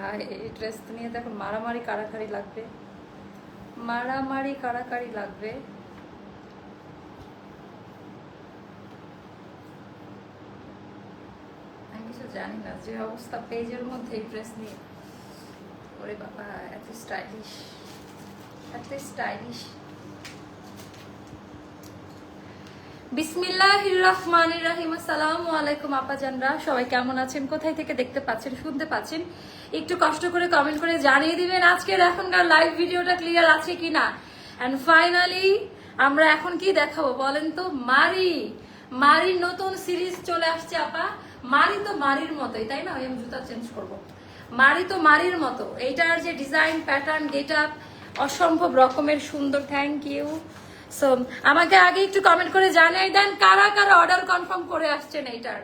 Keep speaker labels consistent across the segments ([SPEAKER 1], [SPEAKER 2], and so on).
[SPEAKER 1] হায়, এই ড্রেস নিয়ে মারামারি কাড়াকাড়ি লাগবে। মারামারি কাড়াকাড়ি লাগবে। জানি না, যে অবস্থা পেজের মধ্যে এই ড্রেস নিয়ে। ওরে বাবা, এত স্টাইলিশ এত স্টাইলিশ বিসমিল্লাহির রহিম, আসসালামু আলাইকুম আপাজানরা। সবাই কেমন আছেন? কোথায় থেকে দেখতে পাচ্ছেন, শুনতে পাচ্ছেন? একটু কষ্ট করে কমেন্ট করে জানিয়ে দিবেন আজকের এখনকার লাইভ ভিডিওটা ক্লিয়ার আছে কিনা। অ্যান্ড ফাইনালি আমরা এখন কি দেখাবো বলেন তো? মারি। মারির নতুন সিরিজ চলে আসছে, আপা। মারি তো মারির মতোই, তাই না? আমি জুতা চেঞ্জ করব। মারি তো মারির মতো। এইটার যে ডিজাইন প্যাটার্ন গেট আপ অসম্ভব রকমের সুন্দর থ্যাংক ইউ সো আমাকে আগে একটু কমেন্ট করে জানাই দেন, কারা কারা অর্ডার কনফার্ম করে আসছেন এইটার?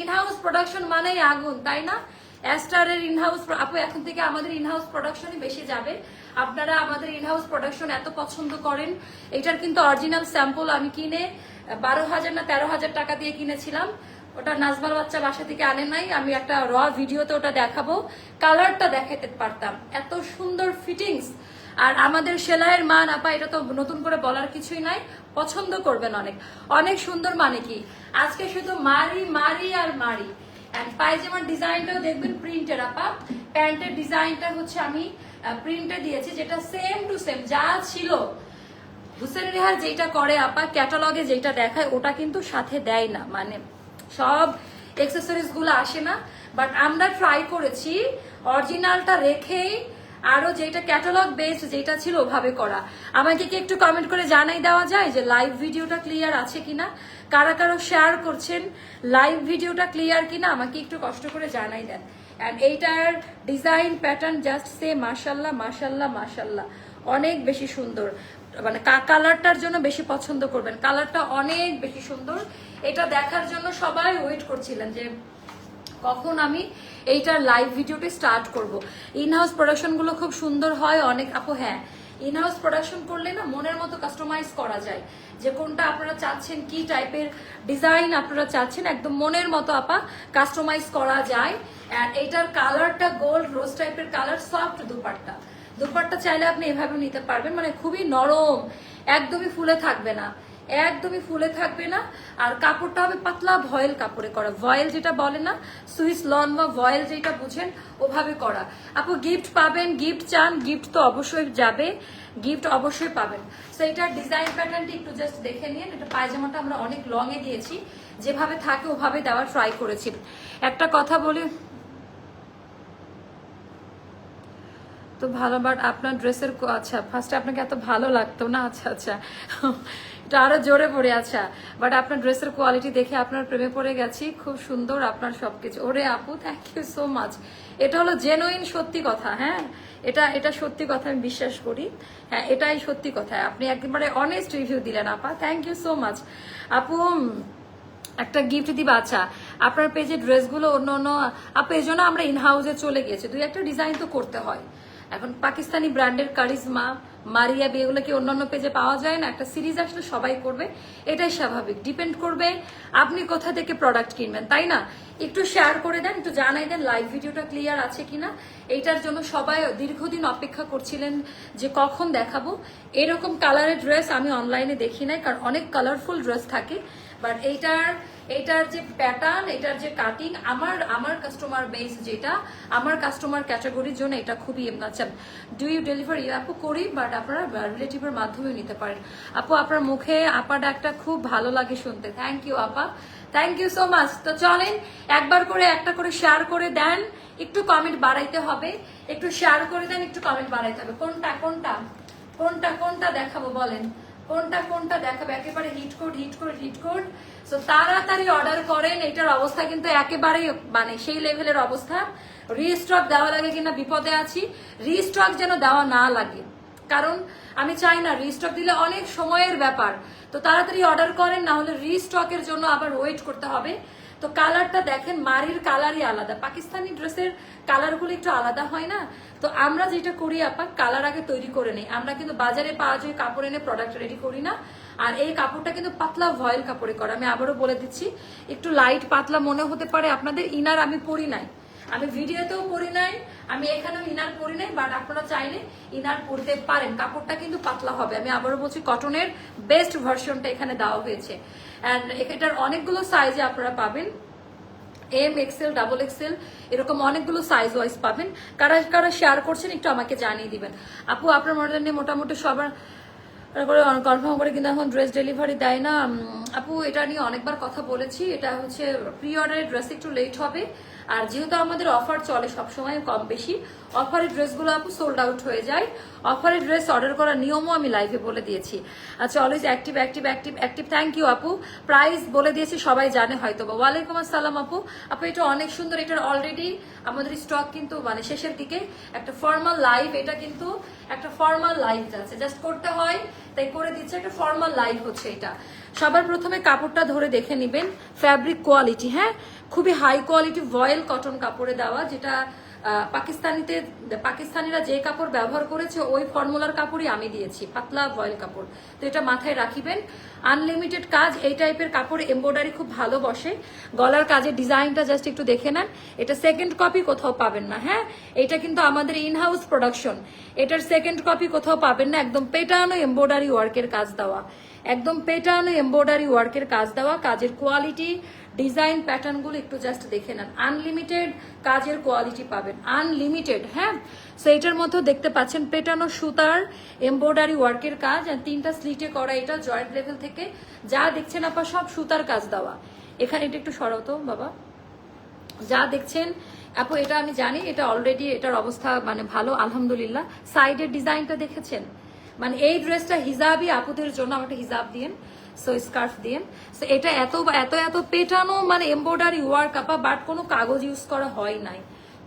[SPEAKER 1] ইন হাউস প্রোডাকশন মানেই আগুন, তাই না? অ্যাস্টারের ইনহাউস আপু, এখন থেকে আমাদের ইনহাউস প্রোডাকশনই বেশি যাবে। আপনারা আমাদের ইনহাউস প্রোডাকশন এত পছন্দ করেন, এটার কিন্তু অরিজিনাল স্যাম্পল আমি কিনে, বারো হাজার না তেরো হাজার টাকা দিয়ে কিনেছিলাম। ওটা নাজমাল বাচ্চা বাসা থেকে আনে নাই, আমি একটা র ভিডিওতে ওটা দেখাবো। কালারটা দেখাতে পারতাম। এত সুন্দর ফিটিংস আর আমাদের সেলাইয়ের মান, আপা, এটা তো নতুন করে বলার কিছুই নাই, পছন্দ করবেন অনেক। অনেক সুন্দর মানে কি? আজকে শুধু মারি মারি আর মারি। অ্যান্ড পায়জামার ডিজাইনটাও দেখবেন প্রিন্টের আপা। প্যান্টের ডিজাইনটা হচ্ছে আমি প্রিন্টে দিয়েছি, যেটা সেম টু সেম যা ছিল। হুসেন রেহার যেটা করে, আপা ক্যাটালগে যেটা দেখায়, ওটা কিন্তু সাথে দেয় না। মানে সবগুলো আসে না। বাট আমরা ট্রাই করেছি অরিজিনালটা রেখেই আরও যেটা ক্যাটালগ বেসড যেটা ছিল ওভাবে করা। আমাকে কি একটু কমেন্ট করে জানাই দেওয়া যায় যে লাইভ ভিডিওটা ক্লিয়ার আছে কিনা? কারা কারও শেয়ার করছেন লাইভ ভিডিওটা ক্লিয়ার কিনা আমাকে একটু কষ্ট করে জানাই দেন। অ্যান্ড এইটার ডিজাইন প্যাটার্ন জাস্ট সে মাসাল্লাহ মাসাল্লাহ মাসাল্লাহ অনেক বেশি সুন্দর। মানে কালারটার জন্য বেশি পছন্দ করবেন। কালারটা অনেক বেশি সুন্দর। এটা দেখার জন্য সবাই ওয়েট করছিলেন যে কখন আমি এইটার লাইভ ভিডিওটি স্টার্ট করব। ইনহাউস প্রোডাকশনগুলো খুব সুন্দর হয়, অনেক, আপু হ্যাঁ। ইনহাউস প্রোডাকশন করলে না মনের মতো কাস্টমাইজ করা যায়। যে কোনটা আপনারা চাচ্ছেন, কি টাইপের ডিজাইন আপনারা চাচ্ছেন, একদম মনের মতো আপা কাস্টমাইজ করা যায়। অ্যান্ড কালারটা গোল্ড রোজ টাইপের কালার সফট দুপাট্টা। দুপাট্টা চাইলে আপনি এভাবে নিতে পারবেন মানে খুবই নরম, একদমই ফুলে থাকবে না। একদমই ফুলে থাকবে না। আর কাপড়টা হবে পাতলা ভয়েল কাপড়ে করা। ভয়েল যেটা বলে না, সুইস লন বা ভয়েল যেটা বুঝেন, ওভাবে করা। আপু গিফট পাবেন গিফট চান গিফট তো অবশ্যই যাবে। গিফট অবশ্যই পাবেন। সো এটার ডিজাইন প্যাটার্নটি একটু জাস্ট দেখে নিন। এটা পায়জামাটা আমরা অনেক লং এ দিয়েছি। যেভাবে থাকে, ওভাবে দেওয়ার ট্রাই করেছি। একটা কথা বলি। তো ভালো বাট আপনার ড্রেসের আচ্ছা ফার্স্টে আপনাকে এত ভালো লাগতো না? আচ্ছা আচ্ছা। এটা আরও জোরে পড়ে আচ্ছা। বাট আপনার ড্রেসের কোয়ালিটি দেখে আপনার প্রেমে পড়ে গেছি। খুব সুন্দর আপনার সবকিছু। ওরে আপু থ্যাংক ইউ সো মাচ এটা হলো জেনুইন সত্যি কথা হ্যাঁ? এটা এটা সত্যি কথা আমি বিশ্বাস করি। হ্যাঁ এটাই সত্যি কথা। আপনি একেবারে অনেস্ট রিভিউ দিলেন, আপা। থ্যাংক ইউ সো মাচ আপু একটা গিফট দিবা আচ্ছা। আপনার পেজে ড্রেসগুলো অন্য অন্য, আপু, এই জন্য আমরা ইন হাউসে চলে গেছি দুই একটা ডিজাইন তো করতে হয়। এখন পাকিস্তানি ব্র্যান্ডের কারিজমা মারিয়া এগুলো কি অন্যান্য পেজে পাওয়া যায় না? একটা সিরিজ আসলে সবাই করবে, এটাই স্বাভাবিক। ডিপেন্ড করবে আপনি কোথা থেকে প্রোডাক্ট কিনবেন, তাই না? একটু শেয়ার করে দেন, একটু জানাই দেন লাইভ ভিডিওটা ক্লিয়ার আছে কিনা? এইটার জন্য সবাই দীর্ঘদিন অপেক্ষা করছিলেন যে কখন দেখাবো। এরকম কালারের ড্রেস আমি অনলাইনে দেখি নাই, কারণ অনেক কালারফুল ড্রেস থাকে। বাট এইটার এইটার যে প্যাটার্ন এটার যে কাটিং আমার আমার কাস্টমার বেস যেটা, আমার কাস্টমার ক্যাটাগরির জন্য এটা খুবই আচ্ছা ডু ইউ ডেলিভারি আপু করি বাট আপনারা রিলেটিভের মাধ্যমে নিতে পারেন। আপু, আপনার মুখে আপাটা একটা খুব ভালো লাগে শুনতে। থ্যাংক ইউ আপা। থ্যাংক ইউ সো মাচ তো চলেন, একবার করে একটা করে শেয়ার করে দেন। একটু কমেন্ট বাড়াইতে হবে। একটু শেয়ার করে দেন, একটু কমেন্ট বাড়াইতে হবে। কোনটা কোনটা? কোনটা কোনটা দেখাবো বলেন। কোনটা কোনটা দেখাবে? একেবারে hit code hit code hit code so তাড়াতাড়ি অর্ডার করেন, এটার অবস্থা কিন্তু একেবারেই মানে সেই লেভেলের অবস্থা। রিস্টক দেওয়া লাগে কিনা বিপদে আছি। রিস্টক যেন দেওয়া না লাগে। কারণ আমি চাই না রিস্টক দিলে অনেক সময়ের ব্যাপার। তো তাড়াতাড়ি অর্ডার করেন, না হলে রিস্টকের জন্য আবার ওয়েট করতে হবে। তো কালারটা দেখেন, মারির কালারই আলাদা। পাকিস্তানি ড্রেসের কালারগুলো একটু আলাদা হয় না? তো আমরা যেটা করি আপা, কালার আগে তৈরি করে নেই। আমরা কিন্তু বাজারে পাওয়া যায় কাপড় এনে প্রোডাক্ট রেডি করি না। আর এই কাপড়টা কিন্তু পাতলা ভয়েল কাপড়ে করা। আমি আবারও বলে দিচ্ছি, একটু লাইট পাতলা মনে হতে পারে, আপনাদের ইনার আমি পরি নাই। আমি ভিডিওতেও পরি নাই, আমি এখানেও ইনার পরি নাই বাট আপনারা চাইলে ইনার পরতে পারেন। কাপড়টা কিন্তু পাতলা হবে। আমি আবারও বলছি কটনের বেস্ট ভার্সনটা এখানে দেওয়া হয়েছে। অ্যান্ড এটার অনেকগুলো সাইজে আপনারা পাবেন। এম এক্সেল ডাবল এক্সেল এরকম অনেকগুলো সাইজ ওয়াইজ পাবেন। কারা কারা শেয়ার করছেন একটু আমাকে জানিয়ে দিবেন। আপু, আপনার মডেল নিয়ে মোটামুটি সবার কনফার্ম করে কিন্তু এখন ড্রেস ডেলিভারি দেয় না। আপু, এটা নিয়ে অনেকবার কথা বলেছি। এটা হচ্ছে প্রি অর্ডারের ড্রেস একটু লেট হবে। আর যেহেতু আমাদের অফার চলে সবসময় কম বেশি অফারের ড্রেসগুলো আপু সোল্ড আউট হয়ে যায়। অফারের ড্রেস অর্ডার করার নিয়মও আমি লাইভে বলে দিয়েছি। আচ্ছা always active active active active thank you আপু। প্রাইস বলে দিয়েছি, সবাই জানে হয়তো বা ওয়ালাইকুম আসসালাম আপু। আপু, এটা অনেক সুন্দর, এটার অলরেডি আমাদের স্টক কিন্তু মানে শেষের দিকে একটা ফর্মাল লাইভ এটা কিন্তু একটা ফর্মাল লাইভ যাচ্ছে। জাস্ট করতে হয়, তাই করে দিচ্ছে, একটা ফর্মাল লাইভ হচ্ছে এটা। সবার প্রথমে কাপড়টা ধরে দেখে নেবেন ফ্যাব্রিক কোয়ালিটি হ্যাঁ? খুবই হাই কোয়ালিটি ভয়েল কটন কাপড়ে দেওয়া, যেটা পাকিস্তানিতে পাকিস্তানিরা যে কাপড় ব্যবহার করেছে, ওই ফর্মুলার কাপড়ই আমি দিয়েছি, পাতলা ভয়েল কাপড়। তো এটা মাথায় রাখিবেন। আনলিমিটেড কাজ, এই টাইপের কাপড় এমব্রয়ডারি খুব ভালো বসে। গলার কাজের ডিজাইনটা জাস্ট একটু দেখে নেন। এটা সেকেন্ড কপি কোথাও পাবেন না হ্যাঁ? এটা কিন্তু আমাদের ইন হাউস প্রোডাকশন এটার সেকেন্ড কপি কোথাও পাবেন না, একদম পেটানো এমব্রয়ডারি ওয়ার্কের কাজ দেওয়া। একদম পেটানো এমব্রয়ডারি ওয়ার্কের কাজ দেওয়া। কাজের কোয়ালিটি ডিজাইন প্যাটার্নগুলো একটু জাস্ট দেখে নেন। আনলিমিটেড কাজের কোয়ালিটি পাবেন। আনলিমিটেড হ্যাঁ? সো এটার মধ্যেও দেখতে পাচ্ছেন পেটানো সুতার এমব্রয়ডারি ওয়ার্কের কাজ আর তিনটা স্লিটে করা এটা জয়েন্ট লেভেল থেকে। যা দেখছেন আপা, সব সুতার কাজ দেওয়া। এখানে এটা একটু সরাও তো, বাবা। যা দেখছেন, আপু, এটা আমি জানি, এটা অলরেডি এটার অবস্থা মানে ভালো, আলহামদুলিল্লাহ। সাইডের ডিজাইনটা দেখেছেন? মানে এই ড্রেসটা হিজাবই আপুদের জন্য আমাকে হিজাব দিয়েন। সো স্কার্ফ দিয়েন সো এটা এত এত এত পেটানো মানে এমব্রয়ডারি ওয়ার্ক আপা বাট কোনো কাগজ ইউজ করা হয় নাই।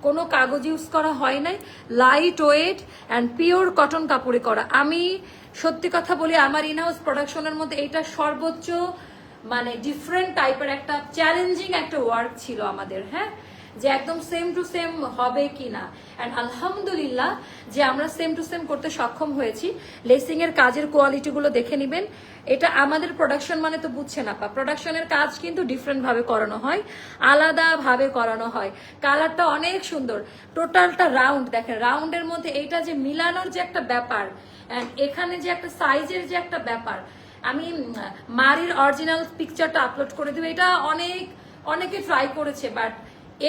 [SPEAKER 1] কোনো কাগজ ইউজ করা হয় নাই। Light weight and pure cotton কাপড়ে করা। আমি সত্যি কথা বলি, আমার ইনহাউস প্রোডাকশনের মধ্যে এইটা সর্বোচ্চ মানে ডিফারেন্ট টাইপের একটা চ্যালেঞ্জিং একটা ওয়ার্ক ছিল আমাদের হ্যাঁ? যে একদম সেম টু সেম হবে কি না অ্যান্ড আলহামদুলিল্লাহ যে আমরা সেম টু সেম করতে সক্ষম হয়েছি। লেসিং এর কাজের কোয়ালিটি গুলো দেখে নিবেন। এটা আমাদের প্রোডাকশন মানে তো বুঝছেন আপা। প্রোডাকশনের কাজ কিন্তু ডিফারেন্ট ভাবে করানো হয়। আলাদা ভাবে করানো হয়। কালারটা অনেক সুন্দর। টোটালটা রাউন্ড দেখেন। রাউন্ডের মধ্যে এইটা যে মিলানোর যে একটা ব্যাপার অ্যান্ড এখানে যে একটা সাইজের যে একটা ব্যাপার, আমি মারির অরিজিনাল পিকচারটা আপলোড করে দেবো। এটা অনেক, অনেকে ট্রাই করেছে বাট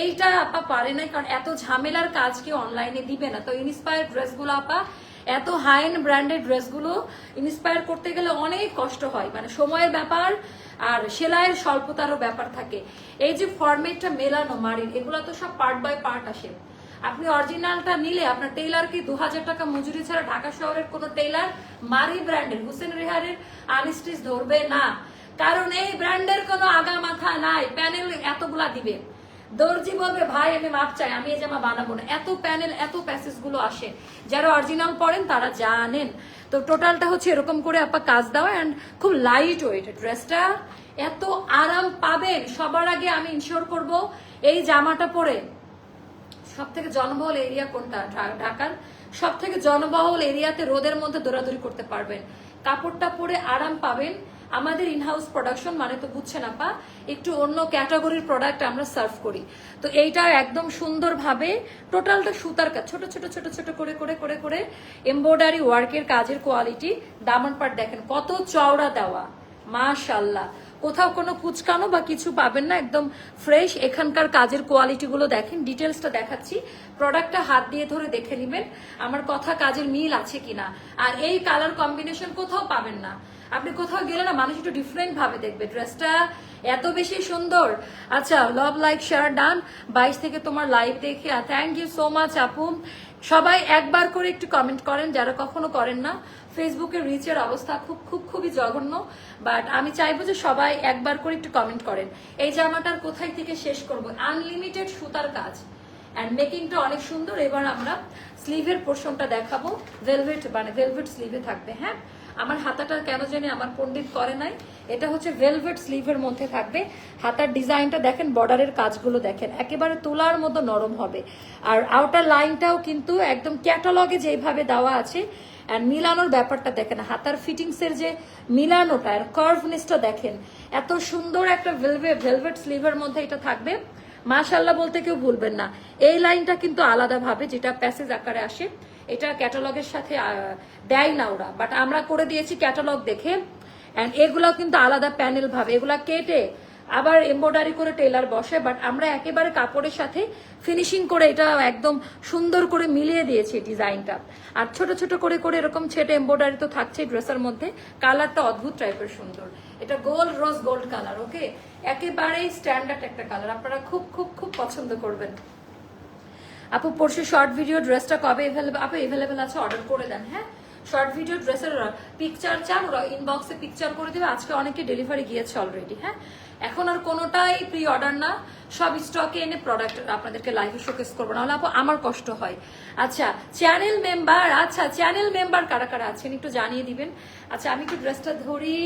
[SPEAKER 1] এইটা আপা পারে নাই, কারণ এত ঝামেলার কাজ কেউ অনলাইনে দিবে না। তো ইন্সপায়ার ড্রেসগুলো আপা, এত হাই এন্ড ব্র্যান্ডেড ড্রেসগুলো ইন্সপায়ার করতে গেলে অনেক কষ্ট হয়। মানে সময়ের ব্যাপার আর সেলাইয়ের স্বল্পতারও ব্যাপার থাকে। এই যে ফরমেটটা মেলানো, মারির, এগুলো তো সব পার্ট বাই পার্ট আসে। আপনি অরিজিনালটা নিলে আপনার টেইলারকে দু হাজার টাকা মজুরি ছাড়া ঢাকা শহরের কোনো টেইলার মারি ব্র্যান্ডের হুসেন রেহারের আনস্টিচ ধরবে না। কারণ এই ব্র্যান্ডের কোনো আগা মাথা নাই প্যানেল এতগুলা দিবে। দর্জি বলবে, ভাই, আমি মাপ চাই, আমি এই জামা বানাবো না। এত প্যানেল, এত প্যাসেজগুলো আসে। যারা অরিজিনাল পড়েন তারা জানেন। তো টোটালটা হচ্ছে এরকম করে আপা কাজ দেওয়া অ্যান্ড খুব লাইট ওয়েট ড্রেসটা এত আরাম পাবেন। সবার আগে আমি ইনশিওর করব, এই জামাটা পরে সব থেকে জনবহুল এরিয়া কোনটা? ঢাকার সব থেকে জনবহুল এরিয়াতে রোদের মধ্যে দৌড়াদৌড়ি করতে পারবেন। কাপড়টা পরে আরাম পাবেন। আমাদের ইনহাউস প্রোডাকশন মানে তো বুঝছেন আপা, একটু অন্য ক্যাটাগরির প্রোডাক্ট আমরা সার্ভ করি। তো এইটা একদম সুন্দরভাবে টোটালটা সুতার কাজ ছোট ছোট ছোট ছোট করে করে করে করে এমব্রয়ডারি ওয়ার্কের কাজের কোয়ালিটি দামন পাট দেখেন, কত চওড়া দেওয়া। মাশাল্লাহ কোথাও কোনো কুচকানো বা কিছু পাবেন না, একদম ফ্রেশ এখানকার কাজের কোয়ালিটিগুলো দেখেন ডিটেলসটা দেখাচ্ছি। প্রোডাক্টটা হাত দিয়ে ধরে দেখে নেবেন, আমার কথা কাজের মিল আছে কিনা। আর এই কালার কম্বিনেশন কোথাও পাবেন না। আপনি কোথাও গেলে না মানুষ একটু ডিফারেন্ট ভাবে দেখবে। ড্রেসটা এত বেশি সুন্দর। আচ্ছা লভ লাইক শেয়ার ডান বাইশ থেকে তোমার লাইভ দেখে থ্যাংক ইউ সো মাচ আপু। সবাই একবার করে একটু কমেন্ট করেন, যারা কখনো করেন না। ফেসবুকে রিচের অবস্থা খুব খুব, খুবই জঘন্য। বাট আমি চাইব যে সবাই একবার করে একটু কমেন্ট করেন। এই জামাটার কোথায় থেকে শেষ করব? আনলিমিটেড সুতার কাজ। অ্যান্ড মেকিংটা অনেক সুন্দর। এবার আমরা স্লিভের পোর্শনটা দেখাবো। ভেলভেট মানে ভেলভেট স্লিভে থাকবে হ্যাঁ? আমার হাতাটা কেন জানি আমার পণ্ডিত করে নাই। এটা হচ্ছে ভেলভেট স্লিভের মধ্যে থাকবে। হাতার ডিজাইনটা দেখেন, বর্ডারের কাজগুলো দেখেন। একেবারে তোলার মতো নরম হবে। আর আউটার লাইনটাও কিন্তু একদম ক্যাটালগে যেভাবে দেওয়া আছে, আর মিলানোর ব্যাপারটা দেখেন, হাতার ফিটিংসের যে মিলানোটা, আর কার্ভনেসটা দেখেন, এত সুন্দর একটা ভেলভে ভেলভেট স্লিভের মধ্যে এটা থাকবে। মাশাল্লাহ বলতে কেউ ভুলবেন না। এই লাইনটা কিন্তু আলাদাভাবে, যেটা প্যাসেজ আকারে আসে এটা ক্যাটালগের সাথে দেয় না ওরা। বাট আমরা করে দিয়েছি ক্যাটালগ দেখে। অ্যান্ড এগুলো কিন্তু আলাদা প্যানেল ভাবে। এগুলা কেটে আবার এমব্রয়ডারি করে টেলার বসে। বাট আমরা একেবারে কাপড়ের সাথে ফিনিশিং করে এটা একদম সুন্দর করে মিলিয়ে দিয়েছি ডিজাইনটা। আর ছোট ছোট করে করে এরকম ছেটে এমব্রয়ডারি তো থাকছে ড্রেসের মধ্যে। কালারটা অদ্ভুত টাইপের সুন্দর। এটা gold rose gold colour okay একেবারেই স্ট্যান্ডার্ড একটা কালার। আপনারা খুব খুব খুব পছন্দ করবেন। আপু, পরশু শর্ট ভিডিও ড্রেসটা কবে এভেলেবেল আপু এভেলেবেল আছে অর্ডার করে দেন হ্যাঁ? শর্ট ভিডিও ড্রেসের পিকচার চান, ওরা ইনবক্সে পিকচার করে দেবে। আজকে অনেকে ডেলিভারি গিয়েছে অলরেডি হ্যাঁ? এখন আর কোনোটাই প্রি অর্ডার না। সব স্টকে এনে প্রোডাক্ট আপনাদেরকে লাইভে শোকেস করব। না হলে আপু, আমার কষ্ট হয়। আচ্ছা চ্যানেল মেম্বার আচ্ছা চ্যানেল মেম্বার কারা কারা আছেন একটু জানিয়ে দিবেন? আচ্ছা আমি একটু ড্রেসটা ধরি।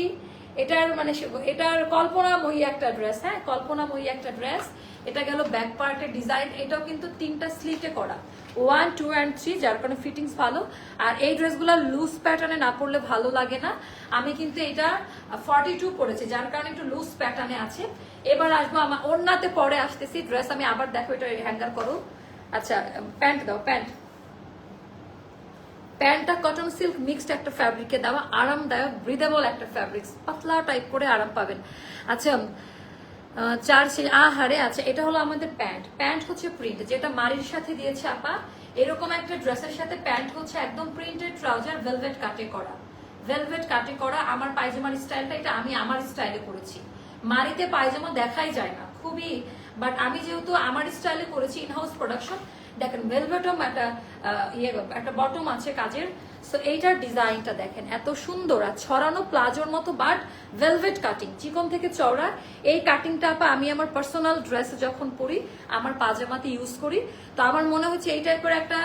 [SPEAKER 1] এটার মানে এটার কল্পনাময়ী একটা ড্রেস হ্যাঁ? কল্পনাময়ী একটা ড্রেস এটা গেল ব্যাক পার্টের ডিজাইন এটাও কিন্তু তিনটা স্লিটে করা। ওয়ান টু অ্যান্ড থ্রি যার কারণে ফিটিংস ভালো। আর এই ড্রেসগুলো লুজ প্যাটার্নে না পড়লে ভালো লাগে না। আমি কিন্তু এটা ফর্টি টু পরেছি, যার কারণে একটু লুজ প্যাটার্নে আছে। এবার আসব আমার ওড়নাতে পরে আসতেছি। ড্রেস আমি আবার দেখো, এটা হ্যাঙ্গার করো। আচ্ছা প্যান্ট দাও প্যান্ট প্যান্টটা কটন সিল্ক মিক্সড একটা ফ্যাব্রিকে দেওয়া, আরামদায়ক ব্রিদেবল একটা ফ্যাব্রিক্স পাতলা টাইপ করে আরাম পাবেন। আচ্ছা চার সে আহারে আচ্ছা এটা হলো আমাদের প্যান্ট। প্যান্ট হচ্ছে প্রিন্ট যেটা মারির সাথে দিয়েছে আপা। এরকম একটা ড্রেসের সাথে প্যান্ট হচ্ছে একদম প্রিন্টেড ট্রাউজার ভেলভেট কাটে করা। ভেলভেট কাটে করা, আমার পায়জামার স্টাইলটা এটা আমি আমার স্টাইলে করেছি। মারিতে পায়জামা দেখাই যায় না, খুবই বাট আমি যেহেতু আমার স্টাইলে করেছি ইনহাউস প্রোডাকশন দেখেন ভেলভেটম একটা ইয়ে একটা বটম আছে কাজের। সো এইটার ডিজাইনটা দেখেন, এত সুন্দর আর ছড়ানো প্লাজোর মতো বাট ভেলভেট কাটিং চিকন থেকে চওড়া। এই কাটিংটা আপা, আমি আমার পার্সোনাল ড্রেস যখন পরি, আমার পাজামাতে ইউজ করি, তো আমার মনে হচ্ছে এই টাইপের একটা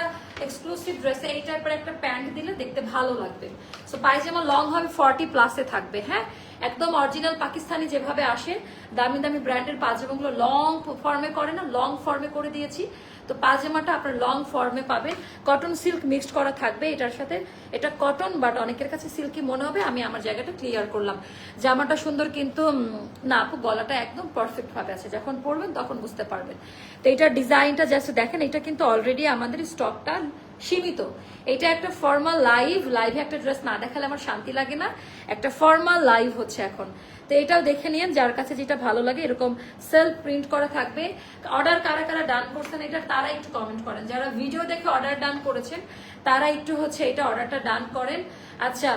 [SPEAKER 1] এক্সক্লুসিভ ড্রেসে এই টাইপের একটা প্যান্ট দিলে দেখতে ভালো লাগবে। সো পায়জামা লং হবে ফর্টি প্লাসে থাকবে হ্যাঁ? একদম অরিজিনাল পাকিস্তানি যেভাবে আসে, দামি দামি ব্র্যান্ডের পাজামাগুলো লং ফর্মে করে না লং ফর্মে করে দিয়েছি। তো পাজামাটা আপনার লং ফর্মে পাবেন। কটন সিল্ক মিক্সড করা থাকবে এটার সাথে। এটা কটন বাট অনেকের কাছে সিল্কি মনে হবে। আমি আমার জায়গাটা ক্লিয়ার করলাম। জামাটা সুন্দর কিন্তু না আপু, গলাটা একদম পারফেক্ট ভাবে আছে। যখন পরবেন তখন বুঝতে পারবেন। তো এটার ডিজাইনটা জাস্ট দেখেন, এটা কিন্তু অলরেডি আমাদের স্টকটা সীমিত। এটা একটা ফর্মাল লাইভ লাইভে একটা ড্রেস না দেখালে আমার শান্তি লাগে না। একটা ফর্মাল লাইভ হচ্ছে এখন। তো এটাও দেখে নিন যার কাছে যেটা ভালো লাগে, এরকম সেলফ প্রিন্ট করা থাকবে। অর্ডার কারা কারা ডান করছেন, এটা তারা একটু কমেন্ট করেন। যারা ভিডিও দেখে অর্ডার ডান করেছেন, তারা একটু হচ্ছে এটা অর্ডারটা ডান করেন। আচ্ছা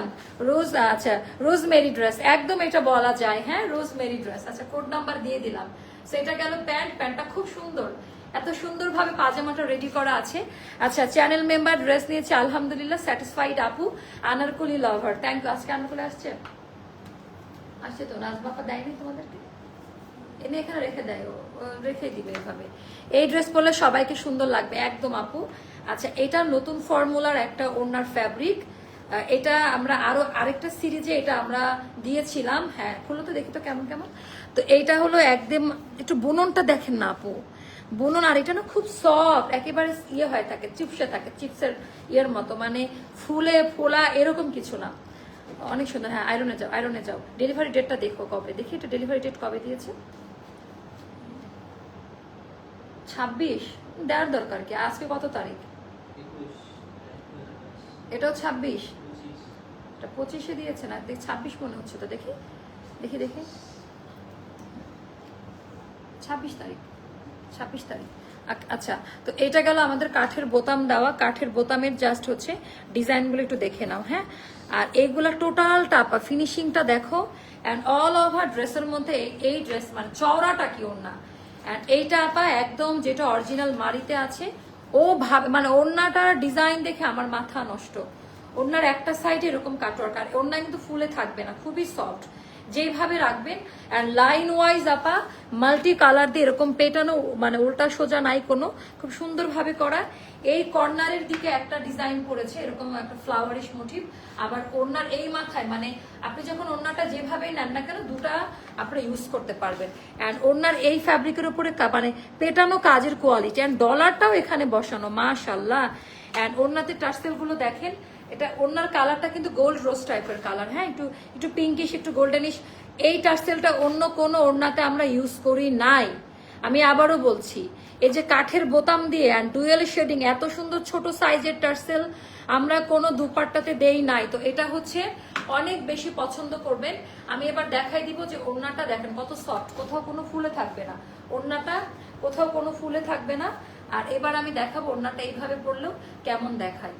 [SPEAKER 1] রোজ আচ্ছা রোজ মেরি ড্রেস একদম এটা বলা যায় হ্যাঁ? রোজ মেরি ড্রেস আচ্ছা কোড নাম্বার দিয়ে দিলাম। সেটা গেল প্যান্ট, প্যান্টটা খুব সুন্দর। এত সুন্দরভাবে পাজামাটা রেডি করা আছে। আচ্ছা চ্যানেল মেম্বার ড্রেস নিয়েছে, আলহামদুলিল্লাহ স্যাটিসফাইড আপু। আনারকুলি লাভার থ্যাংক ইউ আজকে আনারকুলি আসছে? আসছে তো নাজবাপা দেয়নি তোমাদেরকে? এনে এখানে রেখে দেয়, ও রেখে দিবে এভাবে। এই ড্রেস পরলে সবাইকে সুন্দর লাগবে, একদম আপু। আচ্ছা এটা নতুন ফর্মুলার একটা ওনার ফ্যাব্রিক এটা আমরা আরও আরেকটা সিরিজে এটা আমরা দিয়েছিলাম। হ্যাঁ খুলো তো, দেখি তো কেমন কেমন। তো এইটা হলো একদম, একটু বুননটা দেখেন না আপু। বুনন, আর এটা না খুব সফট একেবারে ইয়ে হয়ে থাকে, চিপসে থাকে, চিপসের ইয়ের মতো মানে ফুলে, ফোলা, এরকম কিছু না। অনেক সুন্দর হ্যাঁ আয়রনে যাও আয়রনে যাও। ডেলিভারি ডেটটা দেখো কবে। দেখি এটা ডেলিভারি ডেট কবে দিয়েছে? ছাব্বিশ? দেওয়ার দরকার কি? আজকে কত তারিখ? এটাও ছাব্বিশ? এটা পঁচিশে দিয়েছে না? দেখি, ছাব্বিশ মনে হচ্ছে তো, দেখি। দেখি দেখি। ছাব্বিশ তারিখ। ছাব্বিশ তারিখ। আচ্ছা তো এটা গেল আমাদের কাঠের বোতাম দেওয়া। কাঠের বোতামের জাস্ট হচ্ছে ডিজাইনগুলো একটু দেখে নাও হ্যাঁ? আর এইগুলা টোটাল টাপা ফিনিশিংটা দেখো। অ্যান্ড অল ওভার ড্রেসের মধ্যে এই- এই ড্রেস মানে চওড়াটা কি ওর না অ্যান্ড এইটা আপা একদম যেটা অরিজিনাল মারিতে আছে, ও ভাবে মানে ওড়নাটার ডিজাইন দেখে আমার মাথা নষ্ট। ওড়নার একটা সাইডে এরকম কাটওয়ার্ক আর ওড়না কিন্তু ফুলে থাকবে না, খুবই সফট যেভাবে রাখবেন অ্যান্ড লাইন ওয়াইজ আপা মাল্টি কালার দিয়ে এরকম পেটানো মানে উল্টা সোজা নাই কোনো, খুব সুন্দরভাবে করা। এই কর্নারের দিকে একটা ডিজাইন করেছে, এরকম একটা ফ্লাওয়ারিশ মোটিভ আবার ওড়নার এই মাথায় মানে আপনি যখন ওড়নাটা যেভাবে নেন না কেন, দুটা আপনি ইউজ করতে পারবেন। অ্যান্ড ওড়নার এই ফ্যাব্রিকের উপরে মানে পেটানো কাজের কোয়ালিটি অ্যান্ড ডলারটাও এখানে বসানো মাশাল্লাহ অ্যান্ড ওড়নাতে টার্সেলগুলো দেখেন এটা ওনার কালারটা কিন্তু গোল্ড রোজ টাইপের কালার হ্যাঁ? একটু একটু পিঙ্কিশ একটু গোল্ডেনিশ এই টার্সেলটা অন্য কোনো ওড়নাতে আমরা ইউজ করি নাই। আমি আবারও বলছি, এই যে কাঠের বোতাম দিয়ে অ্যান্ড ডুয়েল শেডিং এত সুন্দর ছোট সাইজের টার্সেল আমরা কোনো দুপাট্টাতে দেই নাই। তো এটা হচ্ছে অনেক বেশি পছন্দ করবেন। আমি এবার দেখাই দিব যে ওড়নাটা দেখেন কত সফট কোথাও কোনো ফুলে থাকবে না। ওড়নাটা কোথাও কোনো ফুলে থাকবে না। আর এবার আমি দেখাবো ওড়নাটা এইভাবে পরলেও কেমন দেখায়।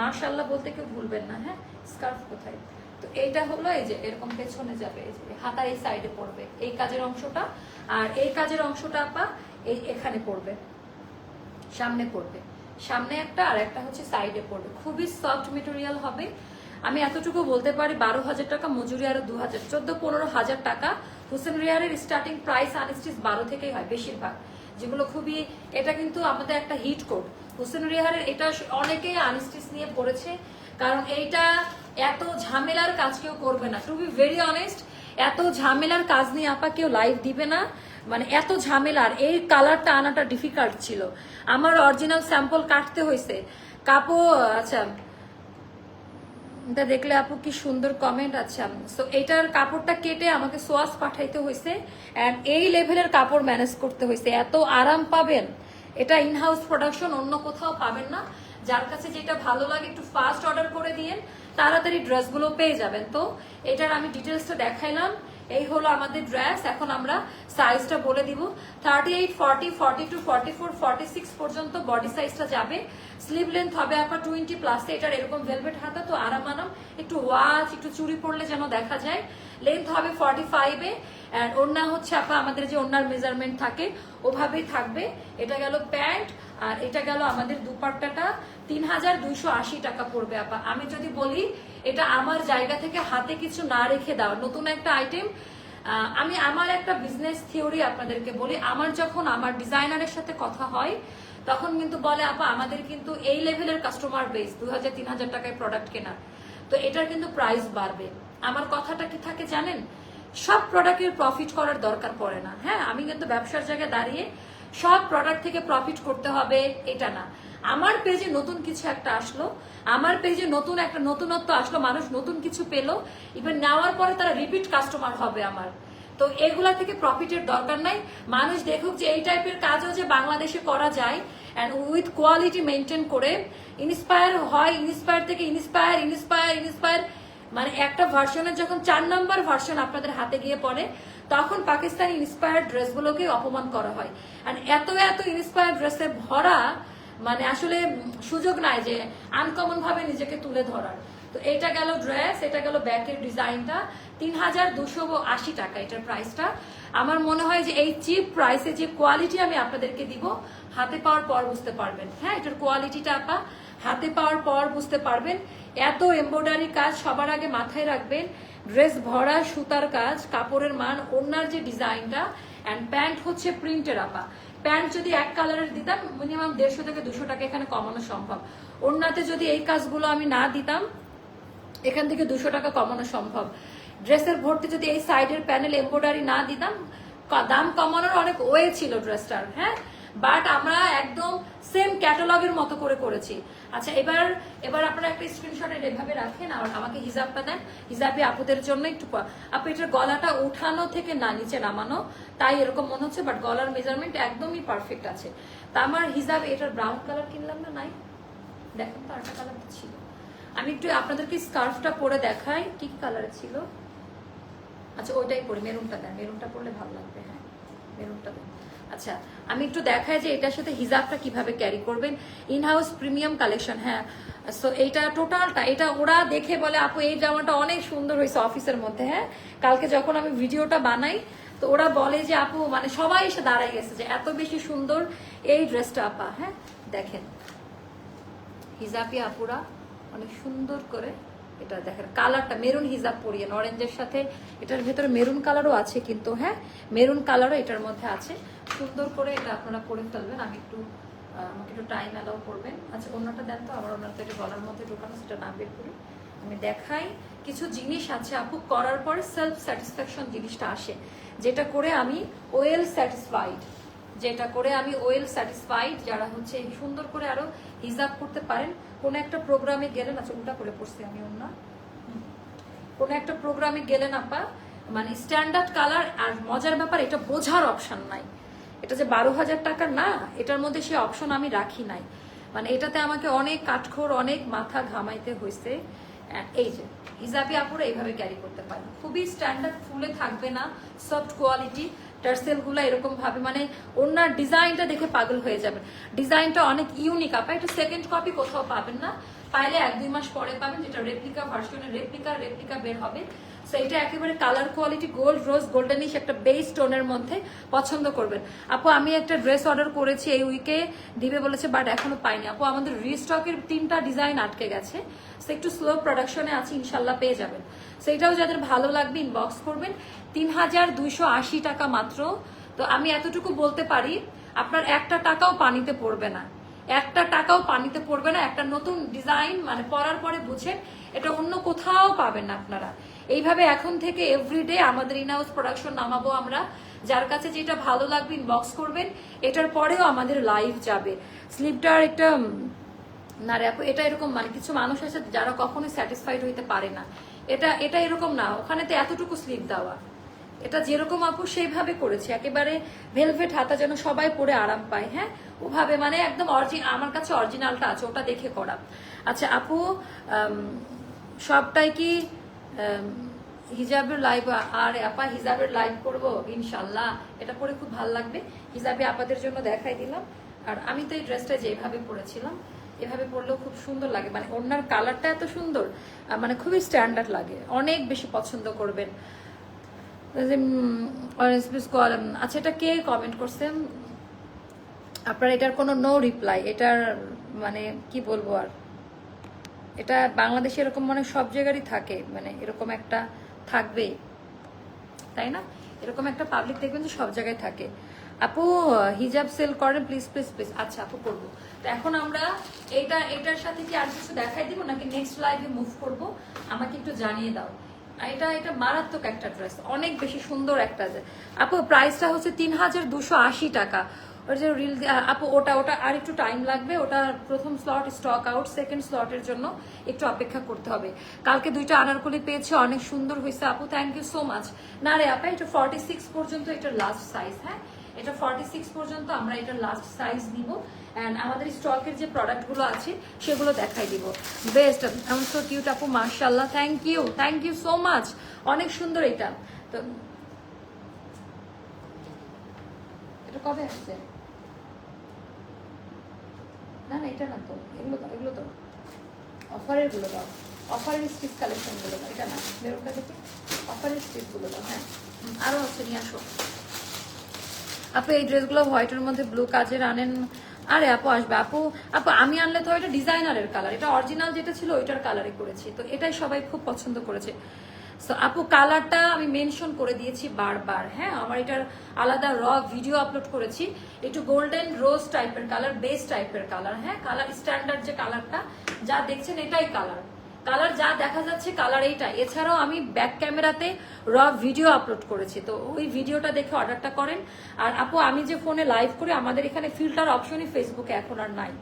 [SPEAKER 1] মার্শাল্লাহ বলতে কেউ ভুলবেন না হ্যাঁ? স্কার্ফ কোথায়? তো এইটা হলো এই যে, এরকম পেছনে যাবে, এই যে হাতার এই সাইডে পড়বে। এই কাজের অংশটা, আর এই কাজের অংশটা আপা এই এখানে পড়বে, সামনে পড়বে। সামনে একটা, আর একটা হচ্ছে সাইডে পড়বে। খুবই সফট মেটেরিয়াল হবে। আমি এতটুকু বলতে পারি, বারো হাজার টাকা মজুরি আরও দু হাজার, চোদ্দ, পনেরো হাজার টাকা। হোসেন রিয়ারের স্টার্টিং প্রাইস আনস্টিচ বারো থেকেই হয় বেশিরভাগ। যেগুলো খুবই, এটা কিন্তু আমাদের একটা হিট কোড হোসেন রিহারের এটা অনেকেই আনস্টিচ নিয়ে পড়েছে, কারণ এইটা এত ঝামেলার কাজ কেউ করবে না। টু বি ভেরি অনেস্ট এত ঝামেলার কাজ নিয়ে আপা কেউ লাইভ দিবে না। মানে এত ঝামেলার, এই কালারটা আনাটা ডিফিকাল্ট ছিল। আমার অরিজিনাল স্যাম্পল কাটতে হয়েছে কাপো আচ্ছা এটা দেখলে আপু কি সুন্দর কমেন্ট আচ্ছা সো এটার কাপড়টা কেটে আমাকে সোয়াস পাঠাইতে হয়েছে অ্যান্ড এই লেভেলের কাপড় ম্যানেজ করতে হয়েছে এত আরাম পাবেন। এটা ইনহাউস প্রোডাকশন অন্য কোথাও পাবেন না। যার কাছে যেটা ভালো লাগে, একটু ফাস্ট অর্ডার করে দিয়েন। তাড়াতাড়ি ড্রেসগুলো পেয়ে যাবেন। তো এটার আমি ডিটেলসটা দেখাইলাম। এই হলো আমাদের ড্রেস এখন আমরা সাইজটা বলে দিব। Thirty eight forty forty two forty four forty six পর্যন্ত বডি সাইজটা যাবে। স্লিভ লেন্থ হবে আপনার টোয়েন্টি প্লাসে এটার এরকম ভেলভেট হাতা, তো আরাম আরাম। একটু ওয়াচ একটু চুরি পরলে যেন দেখা যায়। লেন্থ হবে ফর্টি ফাইভে অ্যান্ড ওড়না হচ্ছে আপা, আমাদের যে ওড়নার মেজারমেন্ট থাকে, ওভাবেই থাকবে। এটা গেল প্যান্ট আর এটা গেল আমাদের দুপাট্টাটা। তিন হাজার দুইশো আশি টাকা পড়বে আপা। আমি যদি বলি এটা আমার জায়গা থেকে হাতে কিছু না রেখে দাও। নতুন একটা আইটেম আমি আমার একটা বিজনেস থিওরি আপনাদেরকে বলি। আমার যখন আমার ডিজাইনারের সাথে কথা হয়, তখন কিন্তু বলে, আপা, আমাদের কিন্তু এই লেভেলের কাস্টমার বেস দু হাজার তিন হাজার টাকায় প্রোডাক্ট কেনা। তো এটার কিন্তু প্রাইস বাড়বে। আমার কথাটা কি থাকে জানেন? সব প্রোডাক্টের প্রফিট করার দরকার পড়ে না। হ্যাঁ আমি কিন্তু ব্যবসার জায়গায় দাঁড়িয়ে সব প্রোডাক্ট থেকে প্রফিট করতে হবে, এটা না। আমার পেজে নতুন কিছু একটা আসলো। আমার পেজে নতুন একটা নতুনত্ব আসলো, মানুষ নতুন কিছু পেল। ইভেন নেওয়ার পরে তারা রিপিট কাস্টমার হবে আমার। তো এগুলা থেকে প্রফিটের দরকার নাই। মানুষ দেখুক যে এই টাইপের কাজও যে বাংলাদেশে করা যায় অ্যান্ড উইথ কোয়ালিটি মেনটেন করে ইন্সপায়ার হয় ইন্সপায়ার থেকে ইন্সপায়ার ইন্সপায়ার ইন্সপায়ার মানে একটা ভার্সনের যখন চার নম্বর ভার্সন আপনাদের হাতে গিয়ে পড়ে, তখন পাকিস্তানি ইন্সপায়ার্ড ড্রেসগুলোকে অপমান করা হয়। আর এত এত ইন্সপায়ার ড্রেসে ভরা মানে আসলে সুযোগ নাই যে আনকমন ভাবে নিজেকে তুলে ধরার। তো এটা গেল ড্রেস এটা গেল ব্যাকের ডিজাইনটা। তিন হাজার দুশো আশি টাকা এটার প্রাইসটা আমার মনে হয় যে এই চিপ প্রাইসে যে কোয়ালিটি আমি আপনাদেরকে দিব, হাতে পাওয়ার পর বুঝতে পারবেন। হ্যাঁ এটার কোয়ালিটিটা আপা, হাতে পাওয়ার পর বুঝতে পারবেন। এত এমব্রয়ডারি কাজ সবার আগে মাথায় রাখবেন। ড্রেস ভরা, সুতার কাজ, কাপড়ের মান ওনার যে ডিজাইনটা অ্যান্ড প্যান্ট হচ্ছে প্রিন্টের আপা। প্যান্ট যদি এক কালারের দিতাম মিনিমাম দেড়শো থেকে দুশো টাকা এখানে কমানো সম্ভব। অন্যতে যদি এই কাজগুলো আমি না দিতাম, এখান থেকে দুশো টাকা কমানো সম্ভব। ড্রেসের ভর্তি যদি এই সাইডের প্যানেল এম্ব্রয়ডারি না দিতাম দাম কমানোর অনেক ওয়ে ছিল ড্রেসটার হ্যাঁ? বাট আমরা একদম সেম ক্যাটালগের মতো করে করেছি। আচ্ছা এবার এবার আপনারা একটা স্ক্রিনশট এভাবে রাখেন আর আমাকে হিসাবটা দেন। হিসাবে আপুদের জন্য একটু আপু, এটার গলাটা উঠানো থেকে না, নিচে নামানো, তাই এরকম মনে হচ্ছে বাট গলার মেজারমেন্ট একদমই পারফেক্ট আছে। তা আমার হিসাব এটার ব্রাউন কালার কিনলাম না, নাই? দেখেন তো আরেকটা কালার ছিল। আমি একটু আপনাদেরকে স্কার্ফটা পরে দেখাই, কি কি কালারের ছিল। আচ্ছা ওইটাই পরি, মেরুনটা দেন, মেরুনটা পরলে ভালো লাগবে হ্যাঁ। মেরুনটা দেন। আচ্ছা আমি একটু দেখাই যে এটার সাথে হিজাবটা কীভাবে ক্যারি করবেন। ইনহাউস প্রিমিয়াম কালেকশন হ্যাঁ। সো এইটা টোটালটা এটা ওরা দেখে বলে, আপু, এই জামাটা অনেক সুন্দর হয়েছে অফিসের মধ্যে হ্যাঁ। কালকে যখন আমি ভিডিওটা বানাই, তো ওরা বলে যে, আপু মানে সবাই এসে দাঁড়াই গেছে যে, এত বেশি সুন্দর এই ড্রেসটা আপা হ্যাঁ। দেখেন, হিজাবি আপুরা অনেক সুন্দর করে এটা দেখেন, কালারটা মেরুন হিজাব পরিয়ে অরেঞ্জের সাথে। এটার ভেতরে মেরুন কালারও আছে কিন্তু হ্যাঁ মেরুন কালারও এটার মধ্যে আছে। সুন্দর করে এটা আপনারা করে ফেলবেন, আমি একটু আমাকে একটু টাইম অ্যালাউ করবেন। আচ্ছা অন্যটা দেন তো আমার অন্যটা এটা গলার মধ্যে ঢোকানো, সেটা না বের করি। আমি দেখাই। কিছু জিনিস আছে আপু, করার পরে সেলফ স্যাটিসফ্যাকশন জিনিসটা আসে। যেটা করে আমি ওয়েল স্যাটিসফাইড যেটা করে আমি ওয়েল স্যাটিসফাইড যারা হচ্ছে সুন্দর করে আরও হিজাব করতে পারেন, কোন একটা প্রোগ্রামে গেলেন আচ্ছা উল্টা করে পড়ছি আমি অন্য। কোন একটা প্রোগ্রামে গেলেন আপা মানে স্ট্যান্ডার্ড কালার আর মজার ব্যাপার, এটা বোঝার অপশন নাই। এটা যে বারো হাজার টাকার না, এটার মধ্যে সে অপশন আমি রাখি নাই। মানে এটাতে আমাকে অনেক কাঠখোর, অনেক মাথা ঘামাইতে হয়েছে এই যে, হিজাবি আপুরা এইভাবে ক্যারি করতে পারেন। খুবই স্ট্যান্ডার্ড ফুলে থাকবে না সফট কোয়ালিটি টার্সেলগুলো এরকম ভাবে মানে ওনার ডিজাইনটা দেখে পাগল হয়ে যাবেন। ডিজাইনটা অনেক ইউনিক আপা এটা সেকেন্ড কপি কোথাও পাবেন না। পাইলে এক দুই মাস পরে পাবেন, যেটা রেপ্লিকা ভার্সনের রেপ্লিকা রেপ্লিকা বের হবে। সো এটা একেবারে colour quality gold rose goldenish একটা বেস টোনের মধ্যে পছন্দ করবেন। আপু, আমি একটা ড্রেস অর্ডার করেছি এই উইকে দিবে বলেছে বাট এখনও পাইনি। আপু, আমাদের রিস্টকের তিনটা ডিজাইন আটকে গেছে। সো একটু স্লো প্রোডাকশনে আছে, ইনশাল্লাহ পেয়ে যাবেন। সো এটাও যাদের ভালো লাগবে ইনবক্স করবেন। তিন হাজার আশি টাকা মাত্র। তো, আমি এতটুকু বলতে পারি, আপনার একটা টাকাও পানিতে পড়বে না। একটা টাকাও পানিতে পড়বে না। একটা নতুন ডিজাইন মানে পরার পরে বুঝেন, এটা অন্য কোথাও পাবেন না আপনারা। এইভাবে এখন থেকে এভরিডে আমাদের ইনহাউস প্রোডাকশন নামাবো আমরা। যার কাছে যেটা ভালো লাগবে ইনবক্স করবেন, এটার পরেও আমাদের লাইভ যাবে। স্লিপটার একটা না রে আপু, এটা এরকম মানে কিছু মানুষ আছে যারা কখনোই স্যাটিসফাইড হইতে পারে না। এটা এটা এরকম না ওখানে তো এতটুকু স্লিপ দেওয়া। এটা যেরকম আপু সেইভাবে করেছে। একেবারে ভেলভেট হাতা যেন সবাই পরে আরাম পায় হ্যাঁ? ওভাবে মানে একদম অরিজিন আমার কাছে অরিজিনালটা আছে, ওটা দেখে করা। আচ্ছা আপু সবটাই কি হিজাবের লাইভ আর আপা হিজাবের লাইভ করব, ইনশাল্লাহ। এটা পরে খুব ভালো লাগবে। হিজাবে আপাদের জন্য দেখাই দিলাম। আর আমি তো এই ড্রেসটা যেভাবে পরেছিলাম, এভাবে পরলেও খুব সুন্দর লাগে। মানে ওনার কালারটা এত সুন্দর মানে খুবই স্ট্যান্ডার্ড লাগে। অনেক বেশি পছন্দ করবেন। আচ্ছা এটা কে কমেন্ট করছেন আপনার এটার কোনো নো রিপ্লাই এটার মানে কি বলব আর? এটা বাংলাদেশে এরকম মানে সব জায়গারই থাকে মানে এরকম একটা থাকবেই তাই না? এরকম একটা পাবলিক দেখবেন যে সব জায়গায় থাকে। আপু, হিজাব সেল করেন প্লিজ প্লিজ প্লিজ আচ্ছা আপু, করব। তো এখন আমরা এইটা এটার সাথে কি আর কিছু দেখাই দিব নাকি নেক্সট লাইভে মুভ করব? আমাকে একটু জানিয়ে দাও। এটা এটা মারাত্মক একটা ড্রেস অনেক বেশি সুন্দর একটা আপু প্রাইসটা হচ্ছে তিন হাজার দুশো আশি টাকা। ওই যে রিল আপু, ওটা ওটা আর একটু টাইম লাগবে, ওটা প্রথম স্লট স্টক আউট সেকেন্ড স্লটের জন্য একটু অপেক্ষা করতে হবে। কালকে দুইটা আনারকলি পেয়েছে, অনেক সুন্দর হয়েছে, আপু থ্যাংক ইউ সো মাচ না রে, আপা, এটা ফর্টি সিক্স পর্যন্ত এটা লাস্ট সাইজ হ্যাঁ? এটা ফর্টি সিক্স পর্যন্ত আমরা এটা লাস্ট সাইজ নিব অ্যান্ড আমাদের স্টকের যে প্রোডাক্টগুলো আছে, সেগুলো দেখাই দিব। বেস্ট এমন সো কিউট আপু মার্শাল্লাহ thank you thank you so much অনেক সুন্দর এটা। তো, এটা কবে আসছে? না না এটা না তো। এগুলো তো এগুলো তো অফারেরগুলো দাও। অফারের স্টিচ কালেকশনগুলো দাও। এটা না বেরোটা দেখি। অফারের স্টিচগুলো দাও হ্যাঁ। হুম, আরও আছে নিয়ে আসো। আপু এই ড্রেসগুলো হোয়াইটের মধ্যে ব্লু কাজের আনেন। আরে আপু আসবে। আপু আপু আমি আনলে তো এটা ডিজাইনারের কালার এটা অরিজিনাল যেটা ছিল ওইটার কালারে করেছি। তো এটাই সবাই খুব পছন্দ করেছে। তো আপু কালারটা আমি মেনশন করে দিয়েছি বারবার। হ্যাঁ আমার এটার আলাদা র ভিডিও আপলোড করেছি। একটু গোল্ডেন রোজ টাইপের কালার বেস টাইপের কালার হ্যাঁ কালার স্ট্যান্ডার্ড যে কালারটা যা দেখছেন এটাই কালার কালার যা দেখা যাচ্ছে কালার এইটা। এছাড়াও আমি ব্যাক ক্যামেরাতে র ভিডিও আপলোড করেছি। তো ওই ভিডিওটা দেখে অর্ডারটা করেন। আর আপু, আমি যে ফোনে লাইভ করি, আমাদের এখানে ফিল্টার অপশনই ফেসবুকে এখন আর নাই।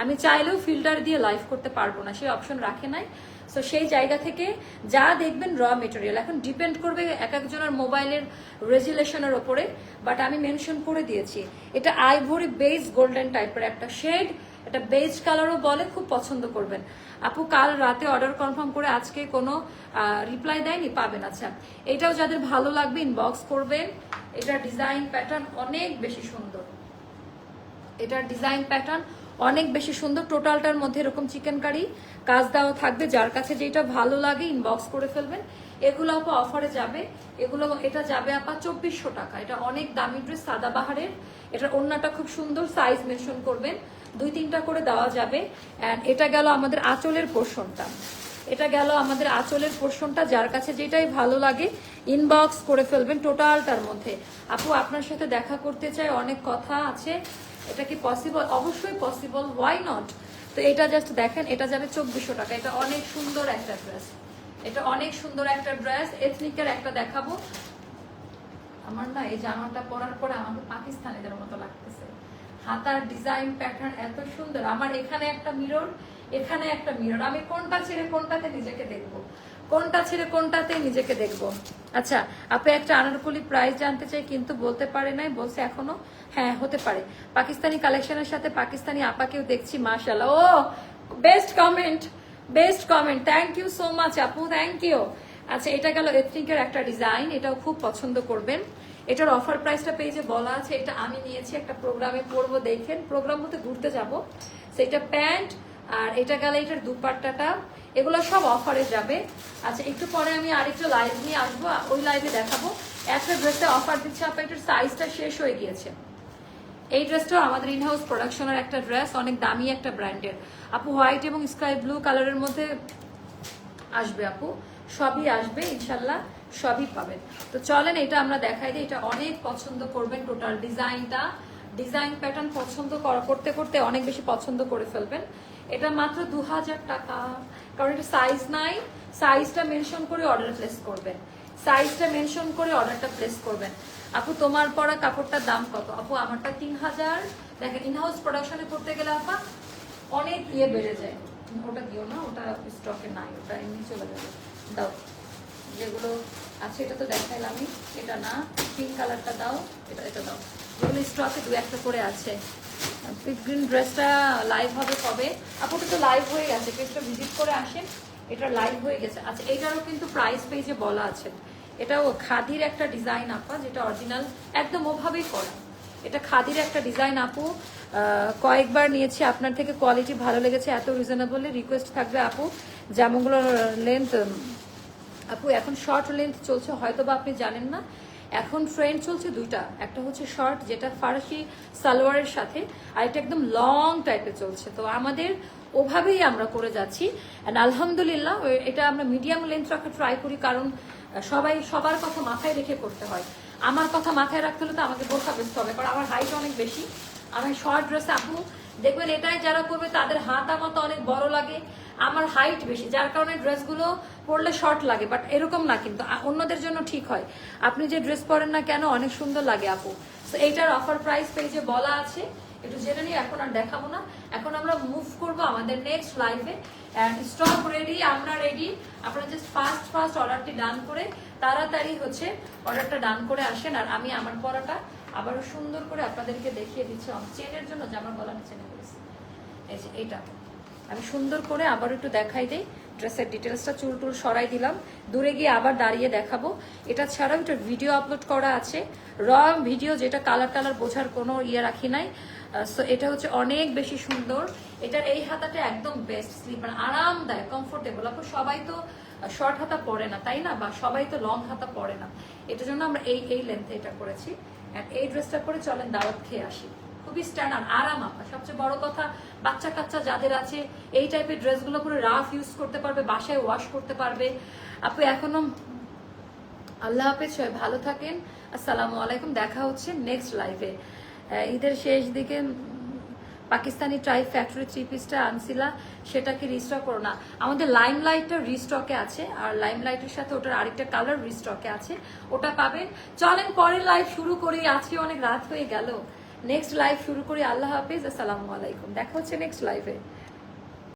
[SPEAKER 1] আমি চাইলেও ফিল্টার দিয়ে লাইভ করতে পারব না, সেই অপশন রাখে নাই। তো সেই জায়গা থেকে যা দেখবেন র মেটেরিয়াল এখন ডিপেন্ড করবে এক একজনের মোবাইলের রেজুলেশনের ওপরে। বাট আমি মেনশন করে দিয়েছি, এটা আইভরি বেস গোল্ডেন টাইপের একটা শেড এটা বেজ কালারও বলে, খুব পছন্দ করবেন। আপু, কাল রাতে অর্ডার কনফার্ম করে আজকে কোনো রিপ্লাই দেয়নি? পাবেন আচ্ছা। এটাও যাদের ভালো লাগবে ইনবক্স করবেন। এটার ডিজাইন প্যাটার্ন অনেক বেশি সুন্দর। এটার ডিজাইন প্যাটার্ন অনেক বেশি সুন্দর টোটালটার মধ্যে এরকম চিকেন কারি কাজ দেওয়া থাকবে, যার কাছে যেটা ভালো লাগে ইনবক্স করে ফেলবেন। এগুলো আপা অফারে যাবে। এগুলো, এটা যাবে আপা চব্বিশশো টাকা। এটা অনেক দামি ড্রেস সাদাবাহারের এটার অন্যটা খুব সুন্দর সাইজ মেনশন করবেন। দুই তিনটা করে দেওয়া যাবে। অ্যান্ড এটা গেল আমাদের আঁচলের পোর্শনটা এটা গেল আমাদের আঁচলের পোর্শনটা যার কাছে যেটাই ভালো লাগে ইনবক্স করে ফেলবেন টোটালটার মধ্যে। আপু আপনার সাথে দেখা করতে চাই, অনেক কথা আছে। এটা কি পসিবল অবশ্যই পসিবল ওয়াই নট তো এটা জাস্ট দেখেন, এটা যাবে চব্বিশশো টাকা, এটা অনেক সুন্দর একটা ড্রেস এটা অনেক সুন্দর একটা ড্রেস এথনিকের একটা দেখাবো। আমার না এই জামাটা পরার পরে আমাকে পাকিস্তানিদের মতো লাগতেছে। হাতার ডিজাইন প্যাটার্ন এত সুন্দর। আমার এখানে একটা মিরর এখানে একটা মিরর আমি কোনটা ছেড়ে কোনটাতে নিজেকে দেখব? কোনটা ছেড়ে কোনটাতে নিজেকে দেখব। আচ্ছা আপনি একটা আনারকলি প্রাইস জানতে চাই, কিন্তু বলতে পারে নাই, বলছে এখনও? হ্যাঁ হতে পারে। পাকিস্তানি কালেকশনের সাথে পাকিস্তানি আপাকেও দেখছি মাশাল্লাহ ও best comment best comment thank you so much আপু থ্যাংক ইউ আচ্ছা এটা গেল এথনিকের একটা ডিজাইন এটাও খুব পছন্দ করবেন। এটার অফার প্রাইসটা পেজে বলা আছে, এটা আমি নিয়েছি একটা প্রোগ্রামে পড়ব দেখেন। প্রোগ্রাম হতে ঘুরতে যাব। সেটা প্যান্ট, আর এটা গেলে এটার দুপাট্টাটা। এগুলো সব অফারে যাবে। আচ্ছা একটু পরে আমি আরেকটু লাইভ নিয়ে আসব, ওই লাইভে দেখাবো। একটা ড্রেসে অফার দিচ্ছে, আপনার এটার সাইজটা শেষ হয়ে গিয়েছে। এই ড্রেসটাও আমাদের ইনহাউস প্রোডাকশনের একটা ড্রেস অনেক দামি একটা ব্র্যান্ডের আপু হোয়াইট এবং স্কাই ব্লু কালারের মধ্যে আসবে আপু। সবই আসবে ইনশাল্লাহ সবই পাবেন। তো চলেন, এটা আমরা দেখাই দিই। এটা অনেক পছন্দ করবেন টোটাল ডিজাইনটা। ডিজাইন প্যাটার্ন পছন্দ করা- করতে করতে অনেক বেশি পছন্দ করে ফেলবেন। এটা মাত্র দু হাজার টাকা। কারণ এটা সাইজ নাই সাইজটা মেনশন করে অর্ডার প্লেস করবেন। সাইজটা মেনশন করে অর্ডারটা প্লেস করবেন। আপু, তোমার পরা কাপড়টার দাম কত? আপু, আমারটা তিন হাজার। দেখেন ইনহাউস প্রোডাকশনে করতে গেলে আপা, অনেক ইয়ে বেড়ে যায়। ওটা দিও না, ওটা স্টকে নাই, ওটা এমনি চলে যাবে। দাও। যেগুলো আছে, এটা তো দেখাইলামই। এটা না পিঙ্ক কালারটা দাও, এটা এটা দাও। যেগুলো স্টকে দু একটা করে আছে। গ্রিন ড্রেসটা লাইভ হবে কবে? আপুটা তো লাইভ হয়ে গেছে পেজটা ভিজিট করে আসেন, এটা লাইভ হয়ে গেছে। আচ্ছা এটারও কিন্তু প্রাইস পেজে বলা আছে। এটাও খাদির একটা ডিজাইন আপা, যেটা অরিজিনাল একদম ওভাবেই করা। এটা খাদির একটা ডিজাইন আপু। কয়েকবার নিয়েছি, আপনার থেকে কোয়ালিটি ভালো লেগেছে, এত রিজনেবলি রিকোয়েস্ট থাকবে আপু। জামাগুলোর লেন্থ আপু, এখন শর্ট লেন্থ চলছে হয়তো বা আপনি জানেন না। এখন ট্রেন্ড চলছে দুইটা। একটা হচ্ছে শর্ট যেটা ফার্সি সালোয়ারের সাথে, আর এটা একদম লং টাইপের চলছে। তো আমাদের ওভাবেই আমরা করে যাচ্ছি। আলহামদুলিল্লাহ এটা আমরা মিডিয়াম লেন্থ রাখা ট্রাই করি, কারণ সবাই, সবার কথা মাথায় রেখে করতে হয়। আমার কথা মাথায় রাখতে হলে তো আমাকে বোরখা বেচতে হবে কারণ আমার হাইট অনেক বেশি। আমি শর্ট ড্রেসে আপু দেখবেন এটাই যারা করবে তাদের হাত আমার তো অনেক বড় লাগে। আমার হাইট বেশি, যার কারণে ড্রেসগুলো পরলে শর্ট লাগে বাট এরকম না কিন্তু অন্যদের জন্য ঠিক হয়। আপনি যে ড্রেস পরেন না কেন, অনেক সুন্দর লাগে আপু। তো এইটার অফার প্রাইস পেজে বলা আছে। একটু জেনে নিই, এখন আর দেখাবো না। এখন আমরা মুভ করব আমাদের নেক্সট লাইভে স্টক রেডি আমরা রেডি আপনারা জাস্ট ফার্স্ট ফার্স্ট অর্ডারটি ডান করে, তাড়াতাড়ি হচ্ছে অর্ডারটা ডান করে আসেন। আর আমি আমার পরাটা আবারও সুন্দর করে আপনাদেরকে দেখিয়ে দিচ্ছি। চেনের জন্য যে আমার গলা নিচে করেছি এই যে এটা আমি সুন্দর করে আবার একটু দেখাই দিই। ড্রেসের ডিটেলসটা চুল টুল সরাই দিলাম। দূরে গিয়ে আবার দাঁড়িয়ে দেখাবো। এটা ছাড়াও এটা ভিডিও আপলোড করা আছে। র, ভিডিও যেটা কালার টালার বোঝার কোনো ইয়ে রাখি নাই। সো এটা হচ্ছে অনেক বেশি সুন্দর। এটার এই হাতাটা একদম বেস্ট স্লিপার আরামদায়ক কমফোর্টেবল আপু, সবাই তো শর্ট হাতা পরে না, তাই না? বা সবাই তো লং হাতা পরে না। এটার জন্য আমরা এই এই লেন্থে এটা করেছি। এই ড্রেসটা পরে চলেন দাওয়াত খেয়ে আসি। খুবই স্ট্যান্ডার্ড আরাম আপা। সবচেয়ে বড় কথা, বাচ্চা কাচ্চা যাদের আছে, এই টাইপের ড্রেসগুলো পুরো রাফ ইউজ করতে পারবে, বাসায় ওয়াশ করতে পারবে। আপু, এখনও আল্লাহ হাফেজ, সবাই ভালো থাকেন। আসসালামু আলাইকুম, দেখা হচ্ছে নেক্সট লাইভে ঈদের শেষ দিকে পাকিস্তানি ট্রাই ফ্যাক্টরি থ্রি পিসটা আনছিলা, সেটাকে রিস্টক করো না। আমাদের লাইম লাইটটা রিস্টকে আছে, আর লাইম লাইটের সাথে ওটার আরেকটা কালার রিস্টকে আছে। ওটা পাবেন। চলেন, পরের লাইভ শুরু করি। আজকে অনেক রাত হয়ে গেল। নেক্সট লাইভ শুরু করি। আল্লাহ হাফিজ। আসসালামু আলাইকুম। দেখা হচ্ছে নেক্সট লাইভে